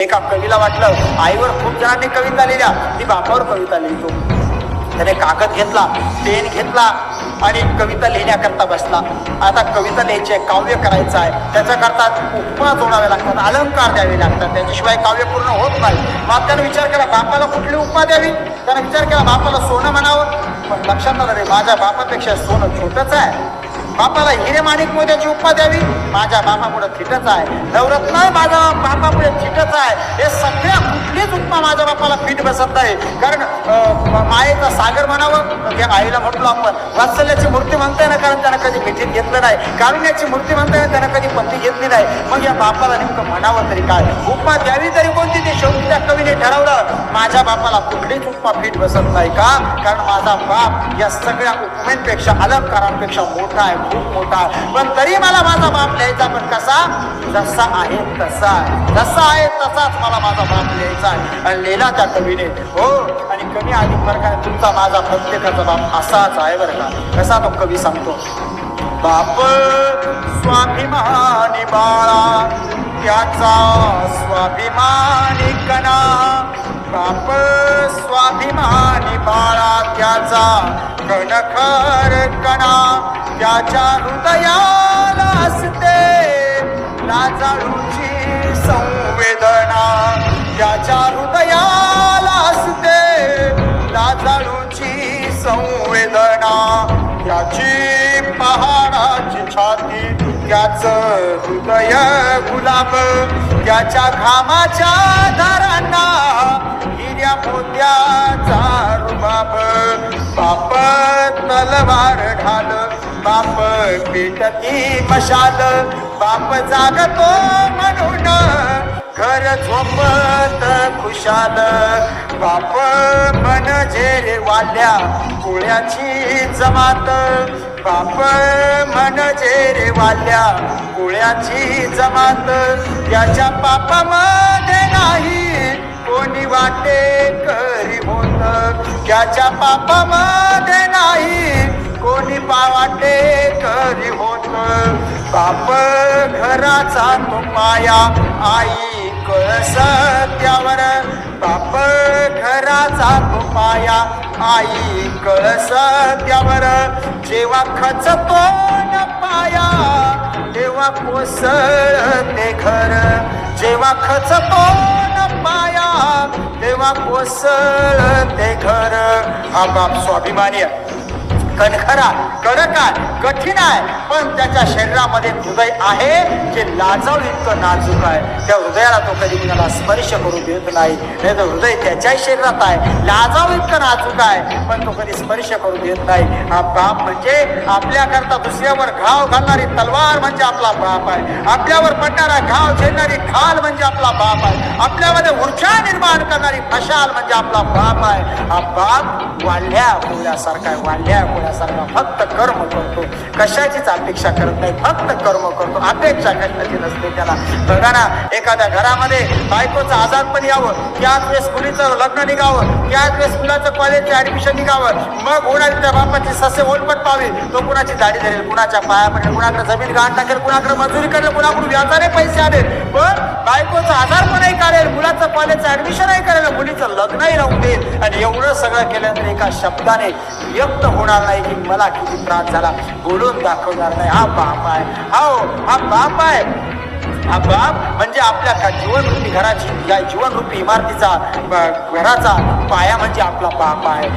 एका कवीला वाटलं आईवर खूप जणांनी कविता लिहिल्या. मी बापावर कविता लिहितो. त्याने कागद घेतला पेन घेतला आणि कविता लिहिण्याकरता बसला. आता कविता लिहायची आहे काव्य करायचं आहे. त्याच्याकरता उपमा जोडावे लागतात अलंकार द्यावे लागतात. त्याच्याशिवाय काव्य पूर्ण होत नाही. मग त्याने विचार केला बापाला कुठली उपमा द्यावी? त्याने विचार केला बापाला सोनं म्हणावं. पण लक्षात आलं रे माझ्या बापापेक्षा सोनं छोटंच आहे. बापाला हिरे माणिक मोत्याची उपमा द्यावी. माझ्या बापापुढे थिटच आहे. नवरत्न माझ्या बापापुढे थिटच आहे. हे सगळ्या कुठलीच उपमा माझ्या बापाला फिट बसत नाही. कारण मायेचा सागर म्हणावं या आईला म्हटलो आपण वात्सल्याची मूर्ती म्हणताय ना कारण त्यानं कधी मिठीत घेतलं नाही. कारुण्याची मूर्ती म्हणताय ना त्यानं कधी पत्ती घेतली नाही. मग या बापाला नेमकं म्हणावं तरी काय? उपमा द्यावी तरी कोणती? ते शेवटी त्या कवीने ठरवलं. माझ्या बापाला कुठलीच उपमा फिट बसत नाही का? कारण माझा बाप या सगळ्या उपमेंपेक्षा अलंकारांपेक्षा मोठा आहे खूप मोठा आहे. पण तरी मला माझा बाप लिहायचा पण कसा? जसा आहे तसा जसा आहे तसाच मला माझा बाप लिहायचा आहे. आणि लिहिला त्या कवीने. हो आणि कमी अधिक काय तुमचा माझा प्रत्येकाचा बाप असाच आहे बरं का. कसा तो कवी सांगतो? बाप स्वाभिमानी बाळा त्याचा स्वाभिमानी कणा. बाप स्वाभिमानी बाळा त्याचा कणखर कणा त्याच्या हृदयाला असते लाजाळूची संवेदना. त्याच्या हृदयाला असते लाजाळूची संवेदना. त्याची पहाडाची छाती त्याच हृदय गुलाब त्याच्या घामाच्या धारांना हिऱ्या मोत्याचा रुबाब बाप तलवार ढाल बाप पेटती मशाल. बाप जागतो म्हणून घर झोपत खुशाल. बाप मन झेरे वाल्या गोळ्याची जमात. बाप मन झेरे वाल्या गोळ्याची जमात. त्याच्या पापामध्ये नाही कोणी वाटे ज्याच्या त्याच्या पापामध्ये नाही कोणी पावाटे करी होत. बाप घराचा तो पाया आई कळसत्यावर बाप घराचा तो पाया आई कळसत्यावर जेव्हा खचतो न पाया तेव्हा कोसळ ते घर. जेव्हा खचतो न पाया तेव्हा कोसळ ते हा बाप स्वाभिमानी आहे कणखरा कडक आहे कठीण आहे पण त्याच्या शरीरामध्ये हृदय आहे जे लाजाव इतकं नाजूक आहे. त्या हृदयाला तो कधी कुणाला स्पर्श करू देत नाही. नाही तर हृदय त्याच्याही शरीरात आहे. लाजाव इतकं नाजूक आहे पण तो कधी स्पर्श करू देत नाही. हा बाप म्हणजे आपल्याकरता दुसऱ्यावर घाव घालणारी तलवार म्हणजे आपला बाप आहे. आपल्यावर पडणारा घाव झेलणारी खाल म्हणजे आपला बाप आहे. आपल्यामध्ये ऊर्जा निर्माण करणारी फशाल म्हणजे आपला बाप आहे. हा बाप वाढल्या कोळ्यासारखा आहे वाढल्या कोळ्यासारखा फक्त कर्म करतो. कशाचीच अपेक्षा करत नाही फक्त कर्म करतो. अपेक्षा कशाची नसते त्याला. बघा ना एखाद्या घरामध्ये बायकोचं आजारपण यावं त्याच वेळेस मुलीचं लग्न निघावं त्याच वेळेस मुलाचं कॉलेजचं ऍडमिशन निघावं मग होणार त्या बापाची ससे ओलपट पावी. तो कुणाची दाढी धरेल कुणाच्या पाया पडेल कुणाकडे जमीन गाण टाकेल कुणाकडे मजुरी करेल कुणाकडून व्याजाने पैसे आले पण बायकोचं आजारपणही काढेल मुलाचं कॉलेजचं ऍडमिशनही करेल मुलीचं लग्नही राहू देईल आणि एवढं सगळं केल्यानंतर एका शब्दाने व्यक्त होणार नाही की मला किती त्रास झाला. बोलून दाखवणार नाही. हा बाप आहे. हो हा बाप आहे. हा बाप म्हणजे आपल्या का जीवनरूपी घराची या जीवनरूपी इमारतीचा घराचा पाया म्हणजे आपला बाप आहे.